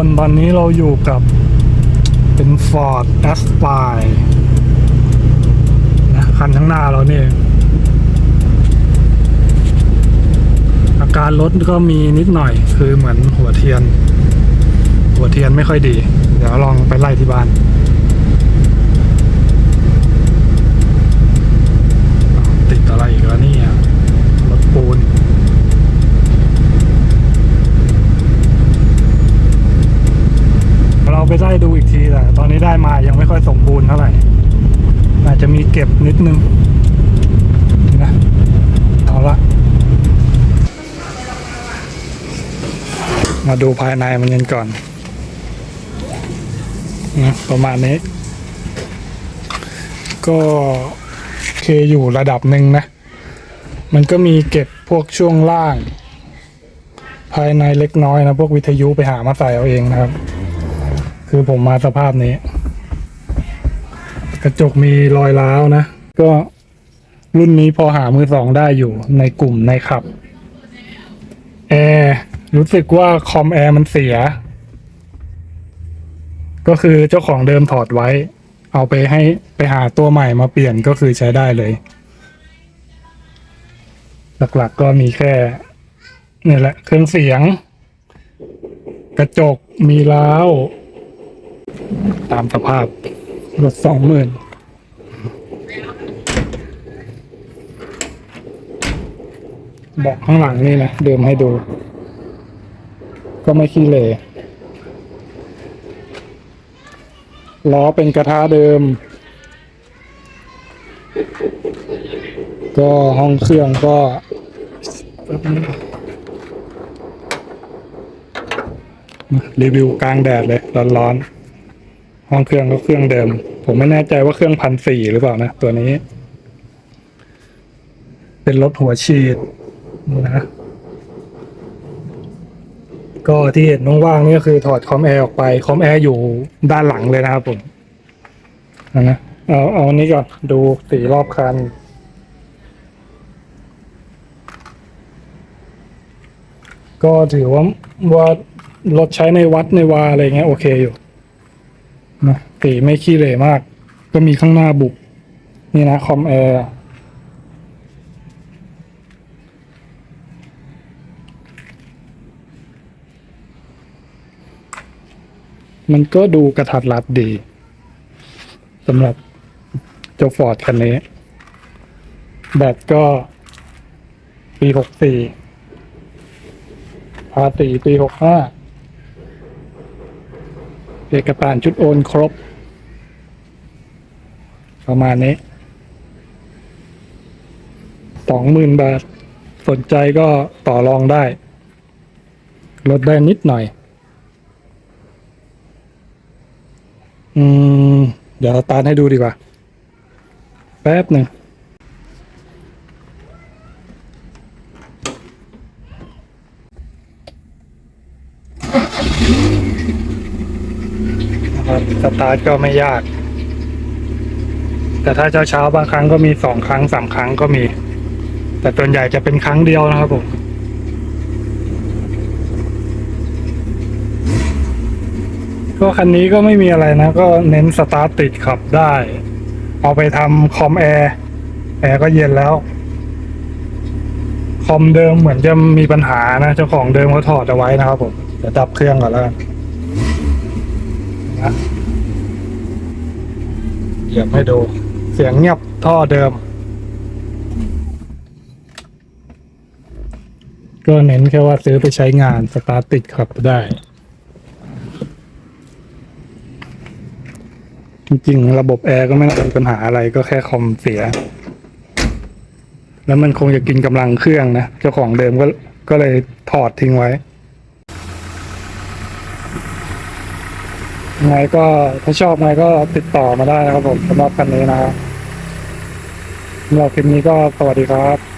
คนตอนนี้เราอยู่กับเป็น Ford Aspire นะคันข้างหน้าเราเนี่ยอาการรถก็มีนิดหน่อยคือเหมือนหัวเทียน หัวเทียนไม่ค่อยดี เดี๋ยวลองไปไล่ที่บ้านอ้าวติดอะไรอีกแล้วเนี่ยรถปูน เรา ไปไล่ดูอีกทีแต่ตอนนี้ได้มายังไม่ค่อยสมบูรณ์เท่าไหร่อาจจะมีเก็บนิดนึงนะเอาละมาดูภายในมันกันก่อนนะประมาณนี้ ก็เคอยู่ระดับหนึ่งนะ มันก็มีเก็บพวกช่วงล่าง ภายในเล็กน้อยนะ พวกวิทยุไปหามาใส่เอาเองนะครับ คือผมมาสภาพนี้ กระจกมีรอยร้าวนะ ก็รุ่นนี้พอหามือสองได้อยู่ในกลุ่มในขับแอร์รู้สึกว่าคอมแอร์มันเสีย ก็คือเจ้าของเดิมถอดไว้ เอาไปให้ไปหาตัวใหม่มาเปลี่ยนก็คือใช้ได้เลย หลักๆก็มีแค่นี่แหละ เครื่องเสียง กระจกมีร้าว ตามสภาพรถสองหมื่นเบอกข้างหลังนี่นะ เดิมให้ดู ก็ไม่ขี้เหร่ล้อเป็นกระทะเดิม ก็ห้องเครื่องก็รีวิวกลางแดดเลย ร้อนๆ ห้องเครื่องก็เครื่องเดิม ผมไม่แน่ใจว่าเครื่องพันสี่หรือเปล่านะ ตัวนี้ เป็นรถหัวฉีดนะก็ที่เห็นว่างๆนี่ก็คือถอดคอมแอร์ออกไป คอมแอร์อยู่ด้านหลังเลยนะครับผมนะนะเอาเอานี้ก่อนดูสีรอบคันก็ถือว่าว่ารถใช้ในวัดในวาอะไรเงี้ยโอเคอยู่ นะสีไม่ขี้เหร่มาก ก็มีข้างหน้าบุก นี่นะคอมแอร์มันก็ดูกระทัดรัดดีสำหรับเจ้าฟอร์ดคันนี้ แบตก็ ปีหกสี่ภาษีปีหกห้า เอกสารชุดโอนครบ ประมาณนี้สองหมื่นบาท สนใจก็ต่อรองได้ ลดได้นิดหน่อย อืม เดี๋ยวตาให้ดูดีกว่า แป๊บหนึ่ง สตาร์ทก็ไม่ยาก แต่ถ้าเช้าๆบางครั้งก็มีสองครั้งสามครั้งก็มี แต่ส่วนใหญ่จะเป็นครั้งเดียวนะครับผมก็คันนี้ก็ไม่มีอะไรนะ ก็เน้นสตาร์ทติดขับได้ เอาไปทำคอมแอร์แอร์ก็เย็นแล้ว คอมเดิมเหมือนจะมีปัญหานะ เจ้าของเดิมเขาถอดเอาไว้นะครับผมเดี๋ยวดับเครื่องก่อนแล้วกัน นะเหยียบให้ดูเสียงเงียบท่อเดิม ก็เน้นแค่ว่าซื้อไปใช้งานสตาร์ทติดขับได้ จริงๆ ระบบแอร์ก็ไม่น่ามีปัญหาอะไรก็แค่คอมเสีย แล้วมันคงจะกินกำลังเครื่องนะ เจ้าของเดิมก็ก็เลยถอดทิ้งไว้ ยังไงก็ถ้าชอบไงก็ติดต่อมาได้นะครับผมสำหรับคันนี้นะครับสำหรับคลิปนี้ก็สวัสดีครับ